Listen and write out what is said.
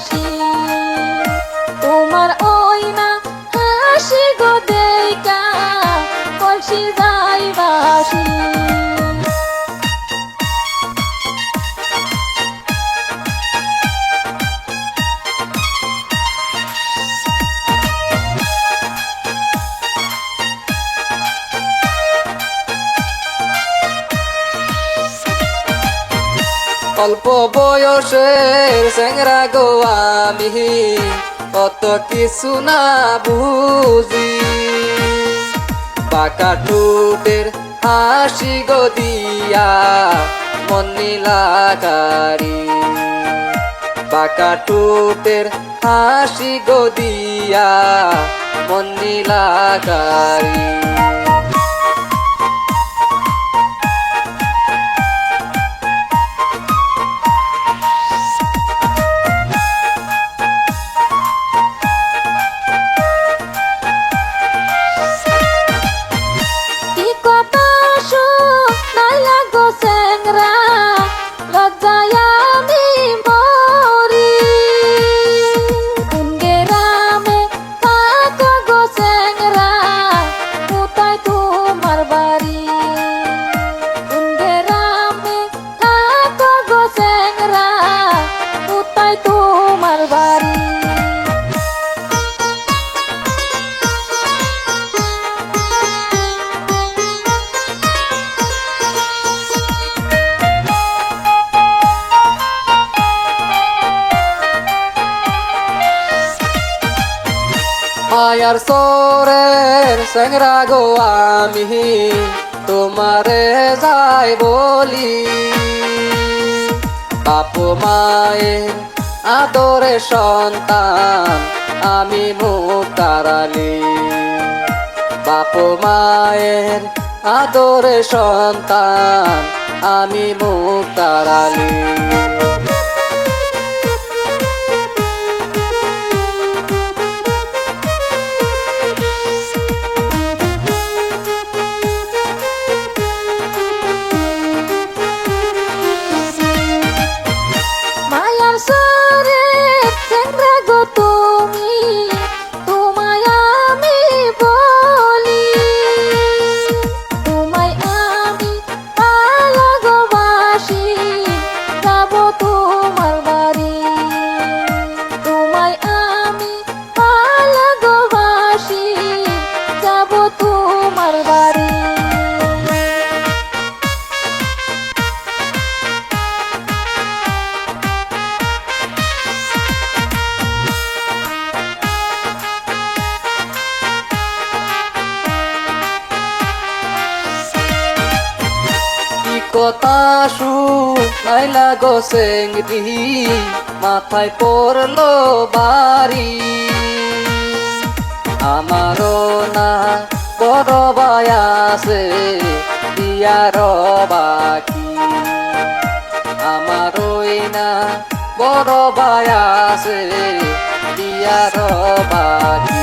হাসি। তোমার ওই না হাসি গো দেখা কলসি যাই বাসি অল্প বয়সের স্যাংরা গো আমি অত কিছু না বুঝি। পাকা টুটের হাসি গো দিয়া মন নীলাকারি। বাঁকা টুটের হাসি গো দিয়া মন নীলাকারি। মায়ার সোরের স্যাংরা গো আমি, তোমারে যাই বলি। বাপু মায়ের আদরে সন্তান, আমি মুক্তারালি বাপু মায়ের আদরে সন্তান, আমি মুক্তারালি সরে চেংরা গো তুমি। কি কথা শুনাইলা গো সেংরি মাথায় পড়ল বাড়ি। আমারও না বড় বায়াসে দিয়ার বাকি। আমারই না বড় বায়াসে দিয়ার বাকি।